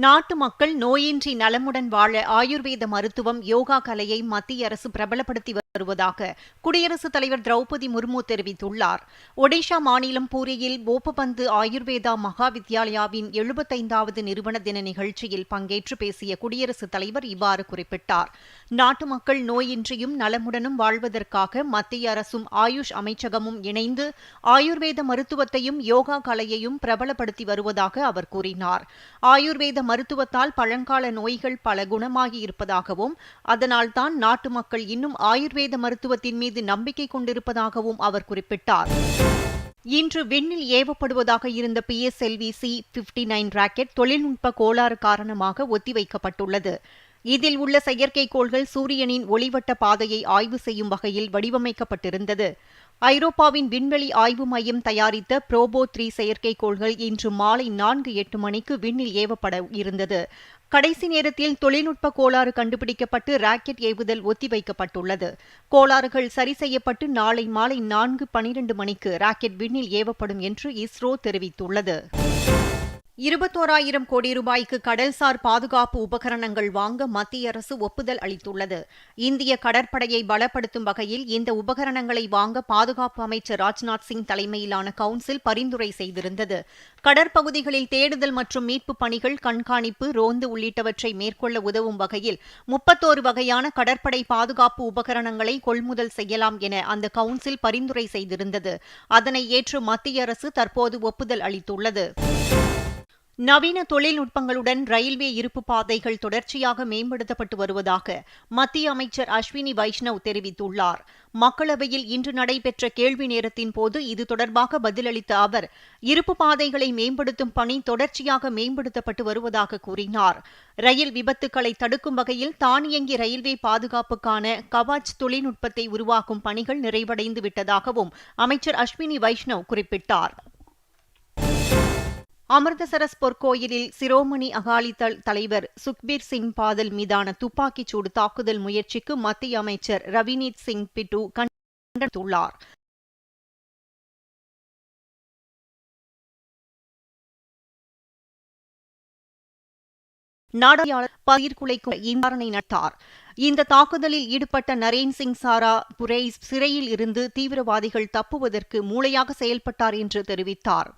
நாட்டு மக்கள் நோயின்றி நலமுடன் வாழ ஆயுர்வேத மருத்துவம் யோகா கலையை மத்திய அரசு பிரபலப்படுத்தி வருவதாக குடியரசுத் தலைவர் திரௌபதி முர்மு தெரிவித்துள்ளார். ஒடிஷா மாநிலம் பூரியில் போப்பபந்து ஆயுர்வேதா மகா வித்யாலயாவின் எழுபத்தைந்தாவது நிறுவன தின நிகழ்ச்சியில் பங்கேற்று பேசிய குடியரசுத் தலைவர் இவ்வாறு குறிப்பிட்டார். நாட்டு மக்கள் நோயின்றியும் நலமுடனும் வாழ்வதற்காக மத்திய அரசும் ஆயுஷ் அமைச்சகமும் இணைந்து ஆயுர்வேத மருத்துவத்தையும் யோகா கலையையும் பிரபலப்படுத்தி வருவதாக அவர் கூறினார். ஆயுர்வேத மருத்துவத்தால் பழங்கால நோய்கள் பல குணமாகி இருப்பதாகவும் அதனால்தான் நாட்டு மக்கள் இன்னும் ஆயுர்வேத மருத்துவத்தின் மீது நம்பிக்கை கொண்டிருப்பதாகவும் அவர் குறிப்பிட்டார். இன்று விண்ணில் ஏவப்படுவதாக இருந்த P S LV C fifty nine rocket தொழில்நுட்ப கோளாறு காரணமாக ஒத்திவைக்கப்பட்டுள்ளது. இதில் உள்ள செயற்கைக்கோள்கள் சூரியனின் ஒளிவட்ட பாதையை ஆய்வு செய்யும் வகையில் வடிவமைக்கப்பட்டிருந்தது. ஐரோப்பாவின் விண்வெளி ஆய்வு மையம் தயாரித்த புரோபோ த்ரீ செயற்கைக்கோள்கள் இன்று மாலை நான்கு எட்டு மணிக்கு விண்ணில் ஏவப்பட இருந்தது. கடைசி நேரத்தில் தொழில்நுட்ப கோளாறு கண்டுபிடிக்கப்பட்டு ராக்கெட் ஏவுதல் ஒத்திவைக்கப்பட்டுள்ளது. கோளாறுகள் சரி செய்யப்பட்டு நாளை மாலை நான்கு பனிரெண்டு மணிக்கு ராக்கெட் விண்ணில் ஏவப்படும் என்று இஸ்ரோ தெரிவித்துள்ளது. இருபத்தோராயிரம் கோடி ரூபாய்க்கு கடல்சார் பாதுகாப்பு உபகரணங்கள் வாங்க மத்திய அரசு ஒப்புதல் அளித்துள்ளது. இந்திய கடற்படையை பலப்படுத்தும் வகையில் இந்த உபகரணங்களை வாங்க பாதுகாப்பு அமைச்சர் ராஜ்நாத் சிங் தலைமையிலான கவுன்சில் பரிந்துரை செய்திருந்தது. கடற்பகுதிகளில் தேடுதல் மற்றும் மீட்பு பணிகள் கண்காணிப்பு ரோந்து உள்ளிட்டவற்றை மேற்கொள்ள உதவும் வகையில் முப்பத்தோரு வகையான கடற்படை பாதுகாப்பு உபகரணங்களை கொள்முதல் செய்யலாம் என அந்த கவுன்சில் பரிந்துரை செய்திருந்தது. அதனை ஏற்று மத்திய அரசு தற்போது ஒப்புதல் அளித்துள்ளது. நவீன தொழில்நுட்பங்களுடன் ரயில்வே இருப்பு பாதைகள் தொடர்ச்சியாக மேம்படுத்தப்பட்டு வருவதாக மத்திய அமைச்சர் அஸ்வினி வைஷ்ணவ் தெரிவித்துள்ளார். மக்களவையில் இன்று நடைபெற்ற கேள்வி நேரத்தின் போது இது தொடர்பாக பதிலளித்த அவர் இருப்பு பாதைகளை மேம்படுத்தும் பணி தொடர்ச்சியாக மேம்படுத்தப்பட்டு வருவதாக கூறினார். ரயில் விபத்துக்களை தடுக்கும் வகையில் தானியங்கி ரயில்வே பாதுகாப்புக்கான கவாச் தொழில்நுட்பத்தை உருவாக்கும் பணிகள் நிறைவடைந்து விட்டதாகவும் அமைச்சர் அஸ்வினி வைஷ்ணவ் குறிப்பிட்டார். அமிர்தசரஸ் பொற்கோயிலில் சிரோமணி அகாலிதள் தலைவர் சுக்பீர் சிங் பாதல் மீதான துப்பாக்கிச் சூடு தாக்குதல் முயற்சிக்கு மத்திய அமைச்சர் ரவினீத் சிங் பிட்டு கண்டித்துள்ளார் நாடாளுமன்ற பயிர் விசாரணை நடத்தார். இந்த தாக்குதலில் ஈடுபட்ட நரேன் சிங் சாரா புரேஸ் சிறையில் இருந்து தீவிரவாதிகள் தப்புவதற்கு மூளையாக செயல்பட்டார் என்று தெரிவித்தார்.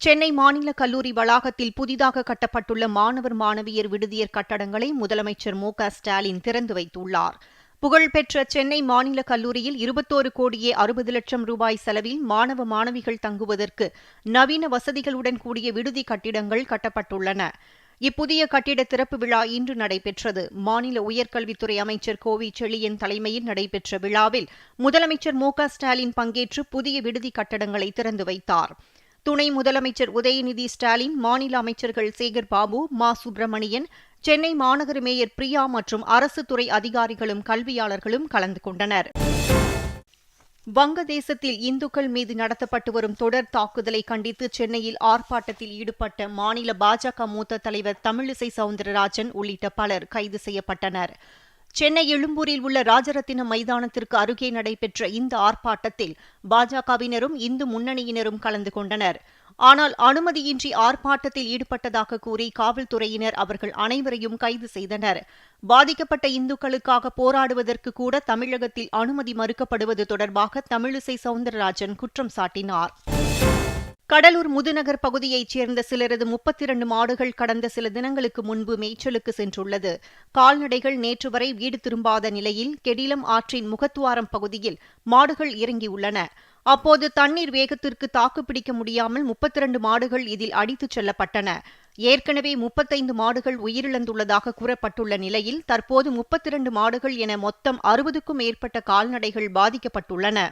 சென்னை மாநில கல்லூரி வளாகத்தில் புதிதாக கட்டப்பட்டுள்ள மாணவர் மாணவியர் விடுதியர் கட்டடங்களை முதலமைச்சர் மு ஸ்டாலின் திறந்து வைத்துள்ளார். புகழ்பெற்ற சென்னை மாநில கல்லூரியில் இருபத்தோரு கோடியே அறுபது லட்சம் ரூபாய் செலவில் மாணவ மாணவிகள் தங்குவதற்கு நவீன வசதிகளுடன் கூடிய விடுதி கட்டிடங்கள் கட்டப்பட்டுள்ளன. இப்புதிய கட்டிட திறப்பு விழா இன்று நடைபெற்றது. மாநில உயர்கல்வித்துறை அமைச்சர் கோவி செழியன் தலைமையில் நடைபெற்ற விழாவில் முதலமைச்சர் மு ஸ்டாலின் பங்கேற்று புதிய விடுதி கட்டடங்களை திறந்து வைத்தாா் துணை முதலமைச்சர் உதயநிதி ஸ்டாலின் மாநில அமைச்சர்கள் சேகர் பாபு மா. சுப்பிரமணியன் சென்னை மாநகர மேயர் பிரியா மற்றும் அரசு துறை அதிகாரிகளும் கல்வியாளர்களும் கலந்து கொண்டனர். வங்கதேசத்தில் இந்துக்கள் மீது நடத்தப்பட்டு வரும் தொடர் தாக்குதலை கண்டித்து சென்னையில் ஆர்ப்பாட்டத்தில் ஈடுபட்ட மாநில பாஜக மூத்த தலைவர் தமிழிசை சவுந்தரராஜன் உள்ளிட்ட பலர் கைது செய்யப்பட்டனர். சென்னை எழும்பூரில் உள்ள ராஜரத்தின மைதானத்திற்கு அருகே நடைபெற்ற இந்த ஆர்ப்பாட்டத்தில் பாஜகவினரும் இந்து முன்னணியினரும் கலந்து கொண்டனர். ஆனால் அனுமதியின்றி ஆர்ப்பாட்டத்தில் ஈடுபட்டதாக கூறி காவல்துறையினர் அவர்கள் அனைவரையும் கைது செய்தனர். பாதிக்கப்பட்ட இந்துக்களுக்காக போராடுவதற்கு கூட தமிழகத்தில் அனுமதி மறுக்கப்படுவது தொடர்பாக தமிழிசை சவுந்தரராஜன் குற்றம் சாட்டினார். கடலூர் முதுநகர் பகுதியைச் சேர்ந்த சிலரது முப்பத்தி இரண்டு மாடுகள் கடந்த சில தினங்களுக்கு முன்பு மேய்ச்சலுக்கு சென்றுள்ளது. கால்நடைகள் நேற்று வரை வீடு திரும்பாத நிலையில் கெடிலம் ஆற்றின் முகத்துவாரம் பகுதியில் மாடுகள் இறங்கியுள்ளன. அப்போது தண்ணீர் வேகத்திற்கு தாக்குப்பிடிக்க முடியாமல் முப்பத்தி இரண்டு மாடுகள் இதில் அடித்துச் செல்லப்பட்டன. ஏற்கனவே முப்பத்தைந்து மாடுகள் உயிரிழந்துள்ளதாக கூறப்பட்டுள்ள நிலையில் தற்போது முப்பத்தி இரண்டு மாடுகள் என மொத்தம் அறுபதுக்கும் மேற்பட்ட கால்நடைகள் பாதிக்கப்பட்டுள்ளன.